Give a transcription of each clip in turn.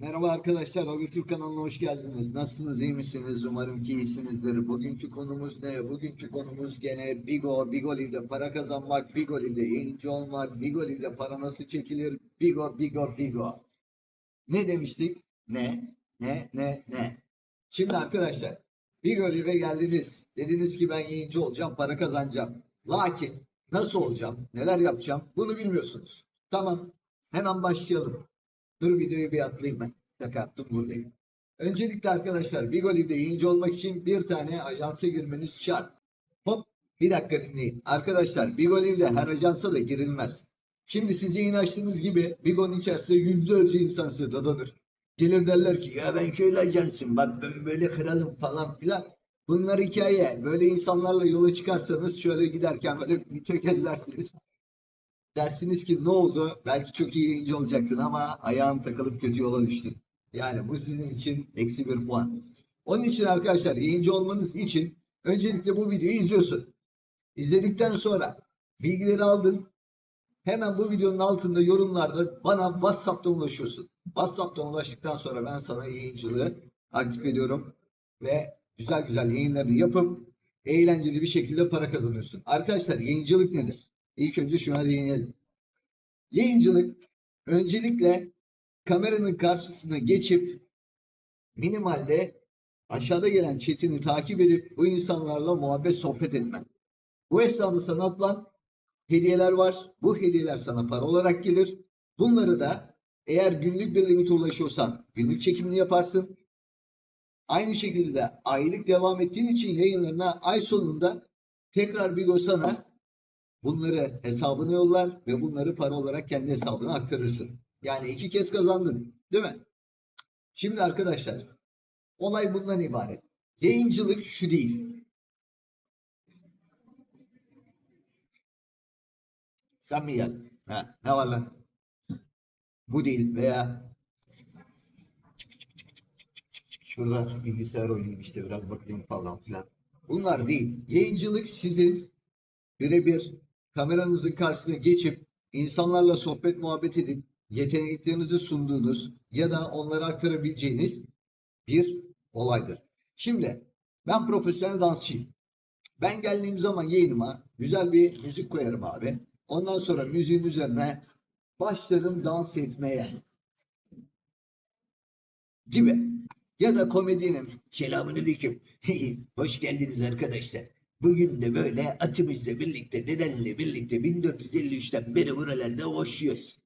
Merhaba arkadaşlar, Habertürk kanalına hoş geldiniz. Nasılsınız, iyi misiniz? Umarım ki iyisinizdir. Bugünkü konumuz ne? Bugünkü konumuz gene Bigo, Bigoli'de para kazanmak, Bigoli'de yayıncı olmak, Bigoli'de para nasıl çekilir? Bigo, Bigo, Bigo. Ne demiştik? Ne? Ne? Ne? Ne? Şimdi arkadaşlar, Bigoli'ye geldiniz. Dediniz ki ben yayıncı olacağım, para kazanacağım. Lakin nasıl olacağım, neler yapacağım bunu bilmiyorsunuz. Tamam, hemen başlayalım. Dur videoyu bir atlayayım ben. Şaka yaptım buradayım. Öncelikle arkadaşlar Bigoli'de yayıncı olmak için bir tane ajansa girmeniz şart. Hop bir dakika dinleyin. Arkadaşlar Bigoli'de her ajansa da girilmez. Şimdi siz yayın açtığınız gibi Bigo'nun içerisinde yüzlerce insan size dadanır. Gelir derler ki ya ben şöyle ajansım bak ben böyle kralım falan filan. Bunlar hikaye. Böyle insanlarla yola çıkarsanız şöyle giderken böyle tökezlersiniz. Dersiniz ki ne oldu? Belki çok iyi yayıncı olacaktın ama ayağın takılıp kötü yola düştün. Yani bu sizin için eksi bir puan. Onun için arkadaşlar yayıncı olmanız için öncelikle bu videoyu izliyorsun. İzledikten sonra bilgileri aldın. Hemen bu videonun altında yorumlarda bana WhatsApp'tan ulaşıyorsun. WhatsApp'tan ulaştıktan sonra ben sana yayıncılığı aktif ediyorum. Ve güzel güzel yayınlarını yapıp eğlenceli bir şekilde para kazanıyorsun. Arkadaşlar yayıncılık nedir? İlk önce şuna değinelim. Yayıncılık öncelikle kameranın karşısına geçip minimalde aşağıda gelen chatini takip edip bu insanlarla muhabbet sohbet etmen. Bu esnada sana atılan hediyeler var. Bu hediyeler sana para olarak gelir. Bunları da eğer günlük bir limite ulaşıyorsan günlük çekimini yaparsın. Aynı şekilde de aylık devam ettiğin için yayınlarına ay sonunda tekrar bir sana bunları hesabına yollar ve bunları para olarak kendi hesabına aktarırsın. Yani iki kez kazandın, değil mi? Şimdi arkadaşlar, olay bundan ibaret. Yayıncılık şu değil. Sen mi geldin? Ha, ne var lan? Bu değil veya şurada bilgisayar oynayayım işte biraz bakayım falan filan. Bunlar değil. Yayıncılık sizin birebir kameranızın karşısına geçip insanlarla sohbet muhabbet edip yeteneklerinizi sunduğunuz ya da onlara aktarabileceğiniz bir olaydır. Şimdi ben profesyonel dansçıyım. Ben geldiğim zaman yayınıma güzel bir müzik koyarım abi. Ondan sonra müziğin üzerine başlarım dans etmeye gibi. Ya da komedyenim. Selamünaleyküm. Hoş geldiniz arkadaşlar. Bugün de böyle atımızla birlikte, dedenle birlikte 1453'ten beri buralarda koşuyoruz.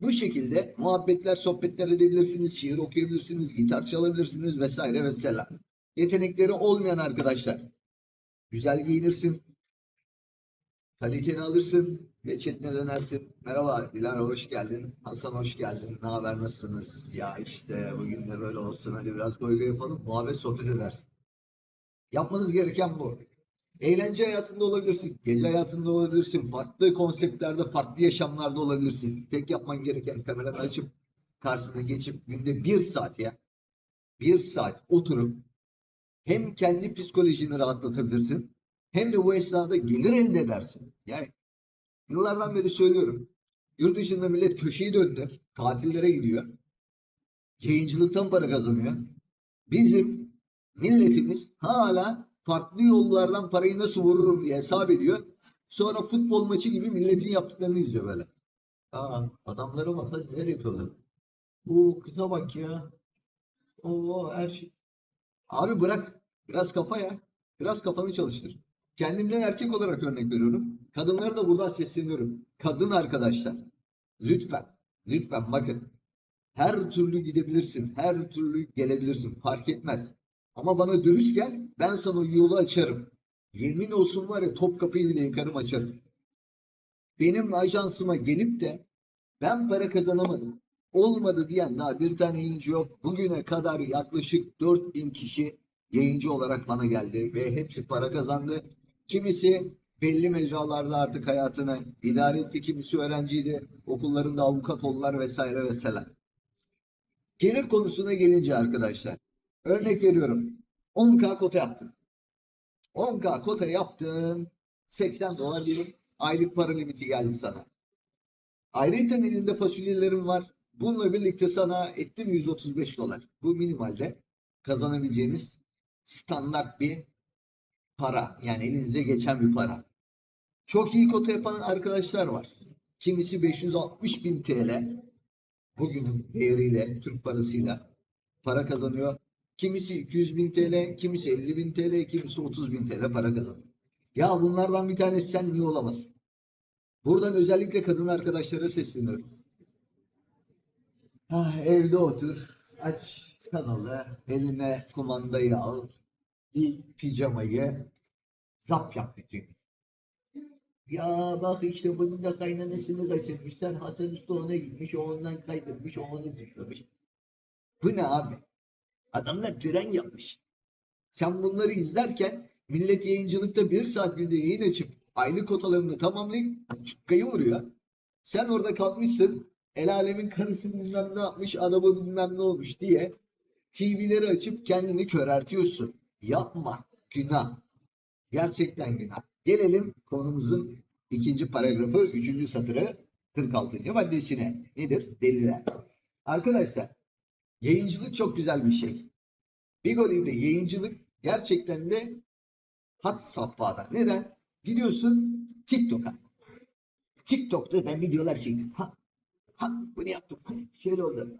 Bu şekilde muhabbetler, sohbetler edebilirsiniz, şiir okuyabilirsiniz, gitar çalabilirsiniz vesaire vesaire. Yetenekleri olmayan arkadaşlar. Güzel giyinirsin, kaliteni alırsın ve dönersin. Merhaba Dilara hoş geldin. Hasan hoş geldin. Ne haber nasılsınız? Ya işte bugün de böyle olsun hadi biraz goy yapalım. Muhabbet sohbet edersin. Yapmanız gereken bu. Eğlence hayatında olabilirsin. Gece hayatında olabilirsin. Farklı konseptlerde, farklı yaşamlarda olabilirsin. Tek yapman gereken kameranı açıp karşısına geçip günde bir saat ya. Bir saat oturup hem kendi psikolojini rahatlatabilirsin hem de bu esnada gelir elde edersin. Yani yıllardan beri söylüyorum. Yurt dışında millet köşeyi döndü. Tatillere gidiyor. Yayıncılıktan para kazanıyor. Bizim milletimiz hala farklı yollardan parayı nasıl vururum diye hesap ediyor. Sonra futbol maçı gibi milletin yaptıklarını izliyor böyle. Aa, adamlara bak neler yapıyorlar. Bu kıza bak ya. Oo her şey. Abi bırak. Biraz kafa ya. Biraz kafanı çalıştır. Kendimden erkek olarak örnek veriyorum. Kadınlara da buradan sesleniyorum. Kadın arkadaşlar. Lütfen. Lütfen bakın. Her türlü gidebilirsin. Her türlü gelebilirsin. Fark etmez. Ama bana dürüst gel. Ben sana yolu açarım. Yemin olsun var ya top kapıyı bile yıkarım açarım. Benim ajansıma gelip de ben para kazanamadım. Olmadı diyen daha bir tane yayıncı yok. Bugüne kadar yaklaşık 4000 kişi yayıncı olarak bana geldi ve hepsi para kazandı. Kimisi belli mecralarda artık hayatını idare etti. Kimisi öğrenciydi. Okullarında avukat oldular vesaire vesaire. Gelir konusuna gelince arkadaşlar. Örnek veriyorum. 10K kota yaptın. 10K kota yaptın. 80 dolar bir aylık para limiti geldi sana. Ayrıca elinde fasulyelerin var. Bununla birlikte sana ettim 135 dolar. Bu minimalde kazanabileceğiniz standart bir para. Yani elinize geçen bir para. Çok iyi kota yapan arkadaşlar var. Kimisi 560 bin TL bugünün değeriyle, Türk parasıyla para kazanıyor. Kimisi 200 bin TL, kimisi 50 bin TL, kimisi 30 bin TL para kazanıyor. Ya bunlardan bir tanesi sen niye olamazsın? Buradan özellikle kadın arkadaşlara sesleniyorum. Ah, evde otur, aç kanalı, eline kumandayı al, bir pijamayı zap yap bütün. Ya bak işte bunun da kaynanasını kaçırmışlar. Hasan Usta ona gitmiş, o ondan kaydırmış, o onu zıplamış. Bu ne abi? Adamlar tören yapmış. Sen bunları izlerken millet yayıncılıkta bir saat günde yayın açıp aylık kotalarını tamamlayıp çıkkayı vuruyor. Sen orada kalkmışsın el alemin karısı bilmem ne yapmış adamı bilmem ne olmuş diye TV'leri açıp kendini köreltiyorsun. Yapma. Günah. Gerçekten günah. Gelelim konumuzun ikinci paragrafı, üçüncü satırı 46. maddesine. Nedir? Deliller. Arkadaşlar yayıncılık çok güzel bir şey. Bigoli'de yayıncılık gerçekten de hat safhada. Neden? Gidiyorsun TikTok'a. TikTok'ta ben videolar çektim. Ha, ha bunu yaptım. Ha, Şöyle oldu.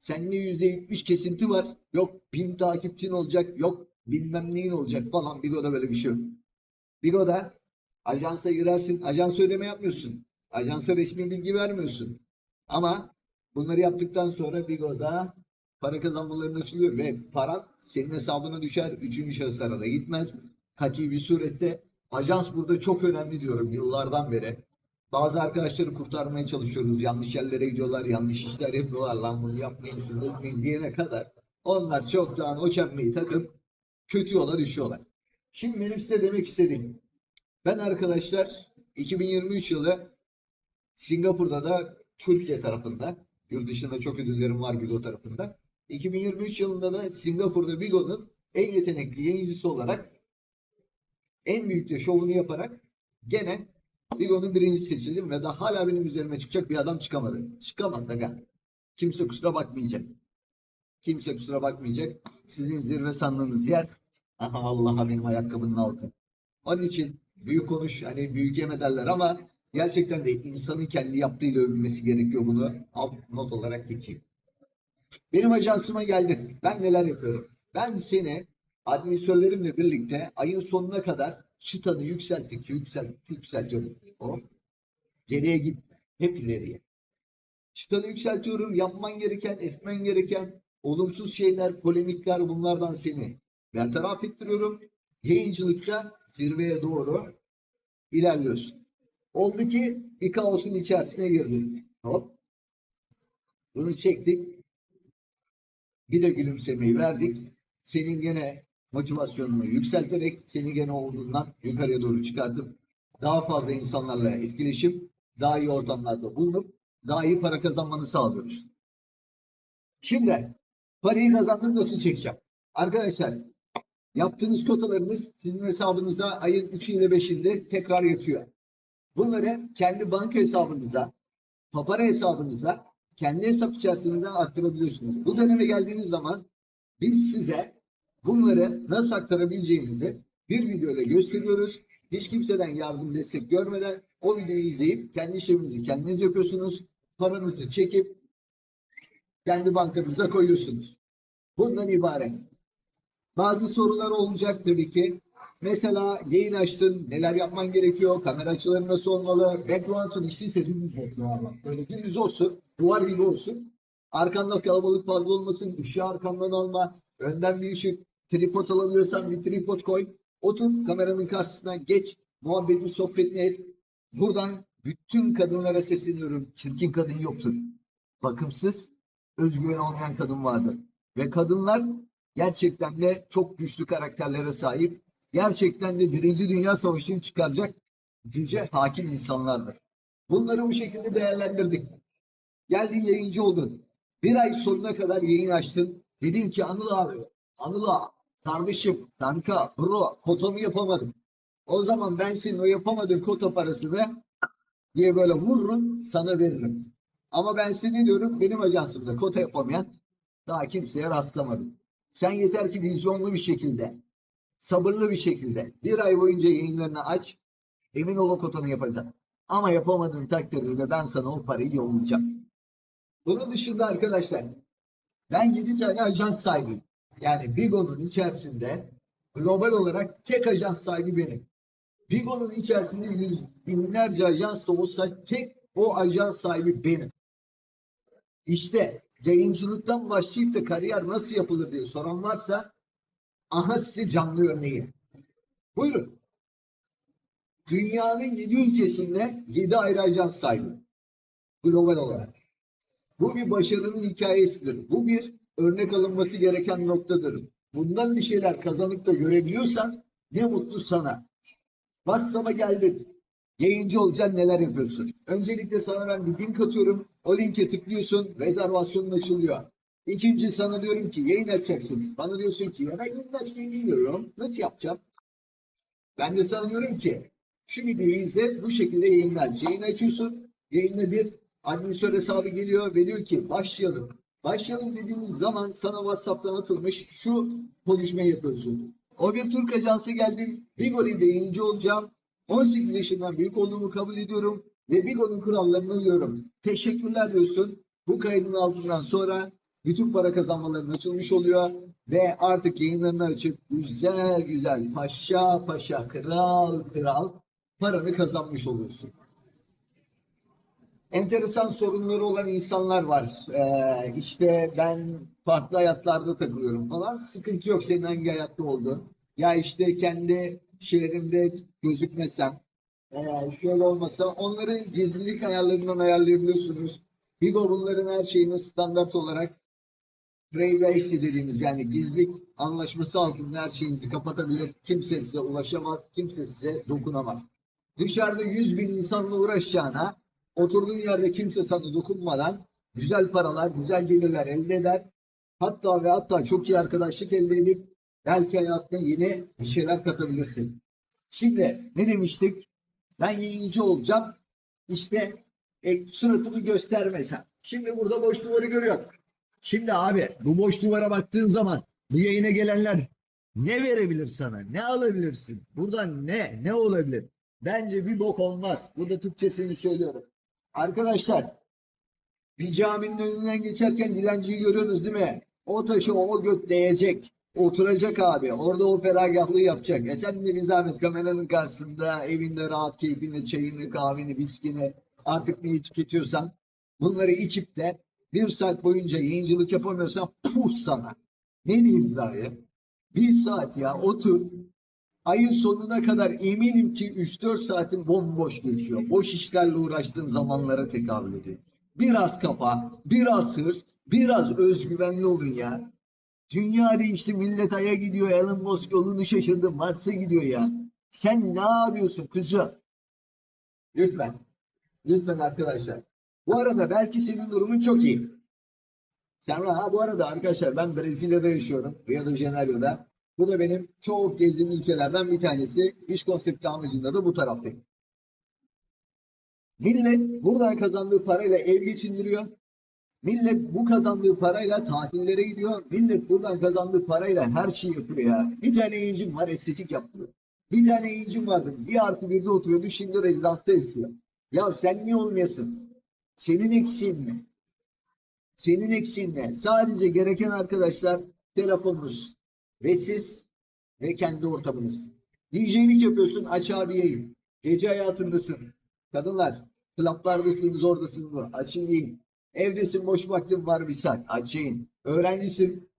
Sende yüzde yetmiş kesinti var. Yok bin takipçin olacak. Yok bilmem neyin olacak falan. Bigo'da böyle bir şey yok. Bigo'da ajansa girersin. Ajansa ödeme yapmıyorsun. Ajansa resmi bilgi vermiyorsun. Ama bunları yaptıktan sonra Bigo'da para kazanmaların açılıyor ve paran senin hesabına düşer. Üçüncü şahıslara da gitmez. Kati bir surette ajans burada çok önemli diyorum yıllardan beri. Bazı arkadaşları kurtarmaya çalışıyoruz. Yanlış yerlere gidiyorlar, yanlış işler yapıyorlar. Lan bunu yapmayın, şunu yapmayın diyene kadar onlar çoktan o çembeyi takıp kötü yola düşüyorlar. Şimdi benim size demek istediğim ben arkadaşlar 2023 yılı Singapur'da da Türkiye tarafında yurt dışında çok ödüllerim var Bigo tarafında. 2023 yılında da Singapur'da Bigo'nun en yetenekli yayıncısı olarak en büyük de şovunu yaparak gene Bigo'nun birincisi seçildim ve daha hala benim üzerime çıkacak bir adam çıkamadı. Çıkamaz aga. Kimse kusura bakmayacak. Kimse kusura bakmayacak. Sizin zirve sandığınız yer aha vallahi benim ayakkabının altı. Onun için büyük konuş hani büyük yeme derler ama gerçekten de insanın kendi yaptığıyla övülmesi gerekiyor bunu. Alt not olarak geçeyim. Benim ajansıma geldin. Ben neler yapıyorum? Ben seni administratörlerimle birlikte ayın sonuna kadar çıtanı yükselttik, yükselttik, yükseltiyorum. O geriye gitme. Hep ileriye. Çıtanı yükseltiyorum. Yapman gereken, etmen gereken olumsuz şeyler, polemikler bunlardan seni bertaraf ettiriyorum. Yayıncılıkta zirveye doğru ilerliyorsun. Oldu ki bir kaosun içerisine girdin. Hop. Bunu çektik. Bir de gülümsemeyi verdik. Senin gene motivasyonunu yükselterek seni gene olduğundan yukarıya doğru çıkartıp daha fazla insanlarla etkileşim, daha iyi ortamlarda bulunup daha iyi para kazanmanı sağlıyoruz. Şimdi parayı kazandım nasıl çekeceğim? Arkadaşlar yaptığınız kotalarınız sizin hesabınıza ayın 3'ü ile 5'inde tekrar yatıyor. Bunları kendi banka hesabınıza, papara hesabınıza, kendi hesap içerisinde aktarabiliyorsunuz. Bu döneme geldiğiniz zaman biz size bunları nasıl aktarabileceğimizi bir videoyla gösteriyoruz. Hiç kimseden yardım destek görmeden o videoyu izleyip kendi işleminizi kendiniz yapıyorsunuz. Paranızı çekip kendi bankanıza koyuyorsunuz. Bundan ibaret. Bazı sorular olacak tabii ki. Mesela yayın açtın, neler yapman gerekiyor, kamera açıları nasıl olmalı, background'un işliyse dümdüz olsun. Böyle dümdüz olsun, duvar gibi olsun. Arkanda kalabalık fazla olmasın, ışığı arkamdan alma, önden bir ışık, tripod alabiliyorsan bir tripod koy. Otur kameranın karşısına geç, muhabbetini, sohbetini et. Buradan bütün kadınlara sesleniyorum. Çirkin kadın yoktur. Bakımsız, özgüven olmayan kadın vardır. Ve kadınlar gerçekten de çok güçlü karakterlere sahip. Gerçekten de Birinci Dünya Savaşı'nı çıkaracak güce hakim insanlardır. Bunları bu şekilde değerlendirdik. Geldin yayıncı oldun. Bir ay sonuna kadar yayın açtın. Dedin ki Anıl abi, Anıl abi, kardeşim, kanka, bro, kotamı yapamadım. O zaman ben senin o yapamadığın kota parasını diye böyle vururum, sana veririm. Ama ben size ne diyorum? Benim ajansımda kota yapamayan daha kimseye rastlamadım. Sen yeter ki vizyonlu bir şekilde, sabırlı bir şekilde bir ay boyunca yayınlarını aç. Emin ol o kotanı yapacaksın. Ama yapamadığın takdirde de ben sana o parayı yollayacağım. Bunun dışında arkadaşlar ben 7 tane ajans sahibiyim. Yani Bigo'nun içerisinde global olarak tek ajans sahibi benim. Bigo'nun içerisinde yüz binlerce ajans da olsa tek o ajans sahibi benim. İşte yayıncılıktan başlayıp da kariyer nasıl yapılır diye soran varsa aha size canlı örneği. Buyurun. Dünyanın 7 ülkesinde 7 ayrı ajans sahibi. Global olarak. Bu bir başarının hikayesidir. Bu bir örnek alınması gereken noktadır. Bundan bir şeyler kazanıp da görebiliyorsan ne mutlu sana. WhatsApp'a geldin. Yayıncı olacaksın neler yapıyorsun. Öncelikle sana ben bir link atıyorum. O linke tıklıyorsun. Rezervasyonun açılıyor. İkinci sana diyorum ki yayın açacaksın. Bana diyorsun ki ya ben yayın açmayı bilmiyorum. Nasıl yapacağım? Ben de sana diyorum ki şu videoyu izle bu şekilde yayınlar. Yayın açıyorsun. Yayında bir administratör hesabı geliyor ve diyor ki başlayalım. Başlayalım dediğimiz zaman sana WhatsApp'tan atılmış şu konuşmayı yapıyorsun. O bir Türk ajansı geldim. Bigo'da yayıncı olacağım. 18 yaşından büyük olduğumu kabul ediyorum ve Bigo'nun kurallarını uyuyorum. Teşekkürler diyorsun. Bu kaydın altından sonra bütün para kazanmaların açılmış oluyor ve artık yayınlarını açıp güzel güzel paşa paşa kral kral paranı kazanmış oluyorsun. Enteresan sorunları olan insanlar var. Ee, işte ben farklı hayatlarda takılıyorum falan. Sıkıntı yok senin hangi hayatta olduğun. Ya işte kendi şehrimde gözükmesem, ee, şöyle olmasa onları gizlilik ayarlarından ayarlayabiliyorsunuz. Bigo bunların her şeyini standart olarak privacy dediğimiz yani gizlilik anlaşması altında her şeyinizi kapatabilir. Kimse size ulaşamaz, kimse size dokunamaz. Dışarıda 100 bin insanla uğraşacağına oturduğun yerde kimse sana dokunmadan güzel paralar, güzel gelirler elde eder. Hatta ve hatta çok iyi arkadaşlık elde edip belki hayatına yeni bir şeyler katabilirsin. Şimdi ne demiştik? Ben yayıncı olacağım. İşte e, suratımı göstermesem. Şimdi burada boş duvarı görüyorum. Şimdi abi bu boş duvara baktığın zaman bu yayına gelenler ne verebilir sana? Ne alabilirsin? Buradan ne? Ne olabilir? Bence bir bok olmaz. Bu da Türkçesini söylüyorum. Arkadaşlar bir caminin önünden geçerken dilenciyi görüyorsunuz değil mi? O taşı o göt değecek. Oturacak abi. Orada o feragahlığı yapacak. E sen de bir zahmet kameranın karşısında evinde rahat keyfini, çayını, kahveni, viskini artık neyi tüketiyorsan bunları içip de bir saat boyunca yayıncılık yapamıyorsan puh sana. Ne diyeyim daha ya? Bir saat ya otur. Ayın sonuna kadar eminim ki 3-4 saatin bomboş geçiyor. Boş işlerle uğraştığın zamanlara tekabül ediyor. Biraz kafa, biraz hırs, biraz özgüvenli olun ya. Dünya değişti, millet aya gidiyor, Elon Musk yolunu şaşırdı, Mars'a gidiyor ya. Sen ne yapıyorsun kızım? Lütfen, lütfen arkadaşlar. Bu arada belki senin durumun çok iyi. Sen ha bu arada arkadaşlar ben Brezilya'da yaşıyorum. Rio de Janeiro'da. Bu da benim çok gezdiğim ülkelerden bir tanesi. İş konsepti amacında da bu taraftayım. Millet buradan kazandığı parayla ev geçindiriyor. Millet bu kazandığı parayla tatillere gidiyor. Millet buradan kazandığı parayla her şeyi yapıyor ya. Bir tane yayıncım var estetik yapıyor. Bir tane yayıncım vardı. Bir artı birde oturuyordu. Şimdi rezidansta yaşıyor. Ya sen niye olmayasın? Senin eksiğin ne? Senin eksiğin ne? Sadece gereken arkadaşlar telefonunuz ve siz ve kendi ortamınız. DJ'lik yapıyorsun aç abi yayın. Gece hayatındasın. Kadınlar klaplardasınız oradasınız. Açın yayın. Evdesin boş vaktin var bir saat. Aç yayın. Öğrencisin.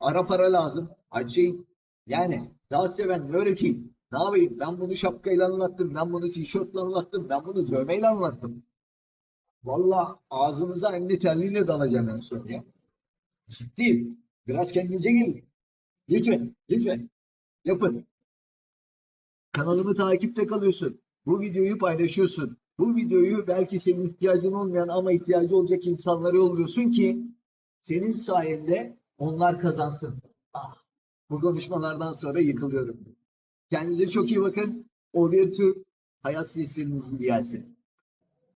Ara para lazım. Aç yayın. Yani daha seven öğreteyim. Ne yapayım? Ben bunu şapkayla anlattım. Ben bunu tişörtle anlattım. Ben bunu dövmeyle anlattım. Valla ağzınıza elli terliyle dalacağım en son ya. Ciddiyim. Biraz kendinize gelin. Lütfen, lütfen. Yapın. Kanalımı takipte kalıyorsun. Bu videoyu paylaşıyorsun. Bu videoyu belki senin ihtiyacın olmayan ama ihtiyacı olacak insanlara yolluyorsun ki senin sayende onlar kazansın. Ah, bu konuşmalardan sonra yıkılıyorum. Kendinize çok iyi bakın. O bir tür hayat silsileniz gibi gelsin.